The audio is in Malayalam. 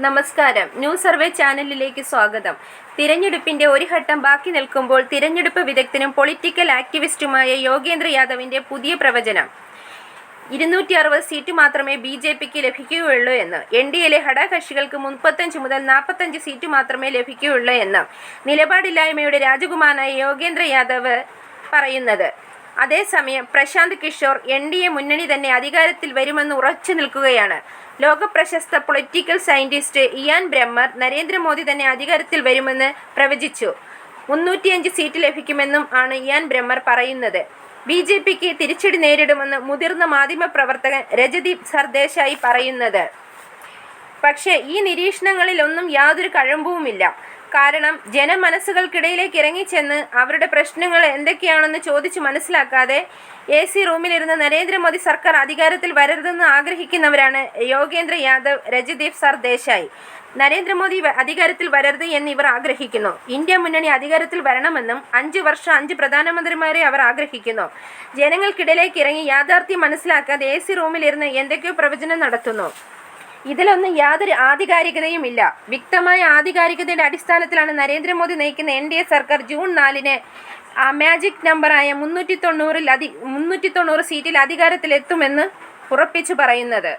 നമസ്കാരം. ന്യൂ സർവേ ചാനലിലേക്ക് സ്വാഗതം. തിരഞ്ഞെടുപ്പിന്റെ ഒരു ഘട്ടം ബാക്കി നിൽക്കുമ്പോൾ തിരഞ്ഞെടുപ്പ് വിദഗ്ധനും പൊളിറ്റിക്കൽ ആക്ടിവിസ്റ്റുമായ യോഗേന്ദ്ര യാദവിന്റെ പുതിയ പ്രവചനം. ഇരുന്നൂറ്റി അറുപത് സീറ്റ് മാത്രമേ ബി ജെ പിക്ക് ലഭിക്കുകയുള്ളൂ എന്ന്. എൻ ഡി എയിലെ ഘടകകക്ഷികൾക്ക് മുപ്പത്തഞ്ച് മുതൽ നാൽപ്പത്തഞ്ച് സീറ്റ് മാത്രമേ ലഭിക്കുകയുള്ളൂ എന്ന് നിലപാടില്ലായ്മയുടെ രാജകുമാരനായ യോഗേന്ദ്ര യാദവ് പറയുന്നത്. അതേസമയം Prashant Kishor N D A മുന്നണി തന്നെ അധികാരത്തിൽ വരുമെന്ന് ഉറച്ചു നിൽക്കുകയാണ്. ലോകപ്രശസ്ത political scientist Ian Bremmer Narendra Modi തന്നെ അധികാരത്തിൽ വരുമെന്ന് പ്രവചിച്ചു. മുന്നൂറ്റിയഞ്ച് സീറ്റ് ലഭിക്കുമെന്നും ആണ് ഇയാൻ ബ്രഹ്മർ പറയുന്നത്. ബി ജെ പിക്ക് തിരിച്ചടി നേരിടുമെന്ന് മുതിർന്ന മാധ്യമപ്രവർത്തകൻ രജദീപ് സർദേശായി പറയുന്നത്. പക്ഷേ ഈ നിരീക്ഷണങ്ങളിലൊന്നും യാതൊരു കഴമ്പുമില്ല കാരണം ജനമനസ്സുകൾക്കിടയിലേക്ക് ഇറങ്ങിച്ചെന്ന് അവരുടെ പ്രശ്നങ്ങൾ എന്തൊക്കെയാണെന്ന് ചോദിച്ചു മനസ്സിലാക്കാതെ എ സി റൂമിലിരുന്ന് നരേന്ദ്രമോദി സർക്കാർ അധികാരത്തിൽ വരരുതെന്ന് ആഗ്രഹിക്കുന്നവരാണ് യോഗേന്ദ്ര യാദവ് രജദീപ് സർദേശായി നരേന്ദ്രമോദി വ- അധികാരത്തിൽ വരരുത് എന്ന് ഇവർ ആഗ്രഹിക്കുന്നു. ഇന്ത്യ മുന്നണി അധികാരത്തിൽ വരണമെന്നും അഞ്ച് വർഷം അഞ്ച് പ്രധാനമന്ത്രിമാരെ അവർ ആഗ്രഹിക്കുന്നു. ജനങ്ങൾക്കിടയിലേക്ക് ഇറങ്ങി യാഥാർത്ഥ്യം മനസ്സിലാക്കാതെ എ സി റൂമിലിരുന്ന് എന്തൊക്കെയോ പ്രവചനം നടത്തുന്നു. ഇതിലൊന്നും യാതൊരു ആധികാരികതയും ഇല്ല. വ്യക്തമായ ആധികാരികതയുടെ അടിസ്ഥാനത്തിലാണ് നരേന്ദ്രമോദി നയിക്കുന്ന എൻ ഡി എ സർക്കാർ ജൂൺ നാലിന് ആ മാജിക് നമ്പറായ മുന്നൂറ്റി തൊണ്ണൂറിൽ അധി മുന്നൂറ്റി തൊണ്ണൂറ് സീറ്റിൽ അധികാരത്തിലെത്തുമെന്ന് ഉറപ്പിച്ചു പറയുന്നത്.